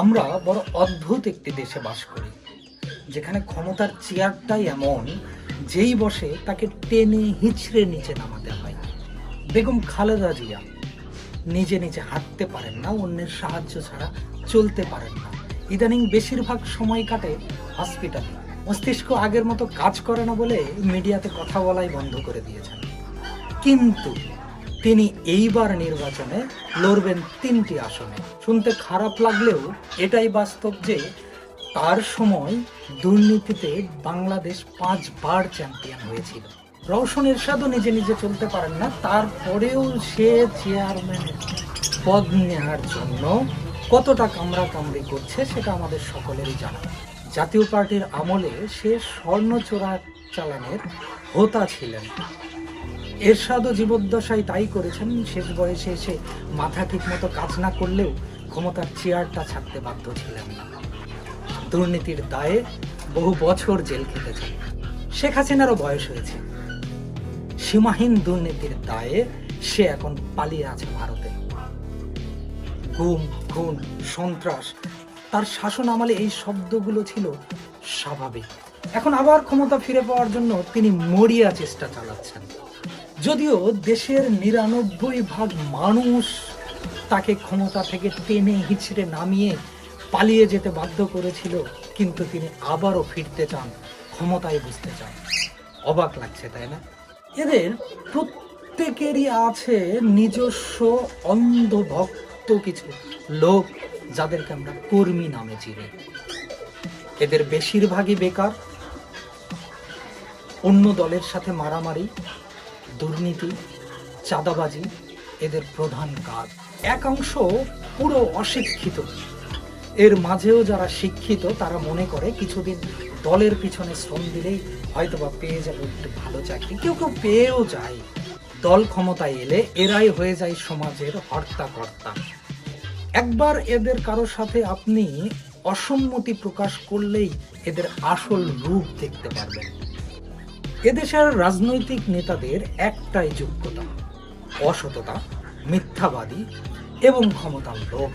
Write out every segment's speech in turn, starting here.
আমরা বড় অদ্ভুত একটি দেশে বাস করি, যেখানে ক্ষমতার চেয়ারটাই এমন, যেই বসে তাকে টেনে হিচড়ে নিচে নামাতে হয়। বেগম খালেদা জিয়া, নিজে নিজে হাঁটতে পারেন না, অন্যের সাহায্য ছাড়া চলতে পারেন না। ইদানিং বেশিরভাগ সময় কাটে হসপিটালে। মস্তিষ্ক আগের মতো কাজ করে না বলে মিডিয়াতে কথা বলাই বন্ধ করে দিয়েছেন। কিন্তু তিনি এইবার নির্বাচনে লড়বেন তিনটি আসনে। শুনতে খারাপ লাগলেও এটাই বাস্তব যে তার সময় দুর্নীতিতে বাংলাদেশ পাঁচবার চ্যাম্পিয়ন হয়েছিল। রওশন এরশাদও নিজে নিজে চলতে পারেন না, তারপরেও সে চেয়ারম্যানের পদ নেওয়ার জন্য কতটা কামড়া কামড়ি করছে সেটা আমাদের সকলেরই জানা। জাতীয় পার্টির আমলে সে স্বর্ণ চোরা চালানের হোতা ছিলেন। এরশাদও জীবদ্দশায় তাই করেছেন, শেষ বয়সে এসে মাথা ঠিক মতো কাজ না করলেও ক্ষমতার চেয়ারটা ছাড়তে বাধ্য ছিলেন না। দুর্নীতির দায়ে বহু বছর জেল খেটেছেন। শেখ হাসিনারও বয়স হয়েছে। সীমাহীন দুর্নীতির দায়ে সে এখন পালিয়ে আছে ভারতে। গুম, খুন, সন্ত্রাস, তার শাসন আমলে এই শব্দগুলো ছিল স্বাভাবিক। এখন আবার ক্ষমতা ফিরে পাওয়ার জন্য তিনি মরিয়া চেষ্টা চালাচ্ছেন। যদিও দেশের নিরানব্বই ভাগ মানুষ তাকে ক্ষমতা থেকে টেনে হিচড়ে নামিয়ে পালিয়ে যেতে বাধ্য করেছিল, কিন্তু তিনি আবারও ফিরতে চান, ক্ষমতায় বুঝতে চান। অবাক লাগছে, তাই না? এদের প্রত্যেকেরই আছে নিজস্ব অন্ধভক্ত কিছু লোক যাদেরকে আমরা কর্মী নামে চিনি। এদের বেশিরভাগই বেকার, অন্য দলের সাথে মারামারি দুর্নীতি, চাঁদাবাজি এদের প্রধান কাজ। একাংশ পুরো অশিক্ষিত। এর মাঝেও যারা শিক্ষিত, তারা মনে করে কিছুদিন দলের পিছনে শ্রম দিলেই হয়তোবা পেয়ে যাবে একটু ভালো চাকরি। কেউ কেউ পেয়েও যায়। দল ক্ষমতায় এলে এরাই হয়ে যায় সমাজের হর্তাকর্তা। একবার এদের কারোর সাথে আপনি অসম্মতি প্রকাশ করলেই এদের আসল রূপ দেখতে পারবেন। এদেশের রাজনৈতিক নেতাদের একটাই যোগ্যতা, অসততা, মিথ্যাবাদী এবং ক্ষমতার লোভ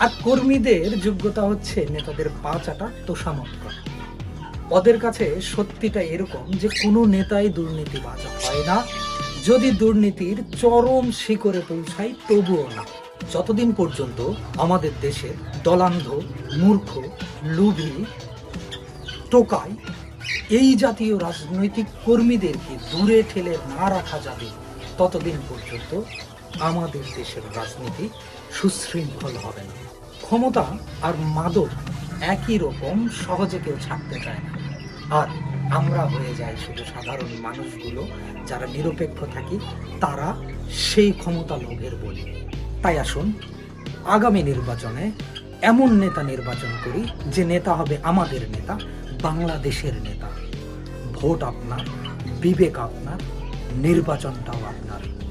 আর কর্মীদের যোগ্যতা হচ্ছে নেতাদের পা চাটা তোষামত ওদের কাছে সত্যিটা এরকম যে কোনো নেতাই দুর্নীতি দুর্নীতিবাজ হয় না। যদি দুর্নীতির চরম শিখরে পৌঁছায় তবুও না। যতদিন পর্যন্ত আমাদের দেশের দলান্ধ, মূর্খ, লুভি, টোকাই এই জাতীয় রাজনৈতিক কর্মীদেরকে দূরে ঠেলে না রাখা যাবে ততদিন পর্যন্ত আমাদের দেশের রাজনীতি সুশৃঙ্খল হবে না। ক্ষমতা আর মাদক একই রকম সহজে কেউ ছাড়তে চায় না। আর আমরা হয়ে যাই শুধু সাধারণ মানুষগুলো, যারা নিরপেক্ষ থাকি, তারা সেই ক্ষমতা লোভের বলি। তাই আসুন, আগামী নির্বাচনে এমন নেতা নির্বাচন করি যে নেতা হবে আমাদের নেতা, বাংলাদেশের নেতা। ভোট আপনার, বিবেক আপনার, নির্বাচনটাও আপনার।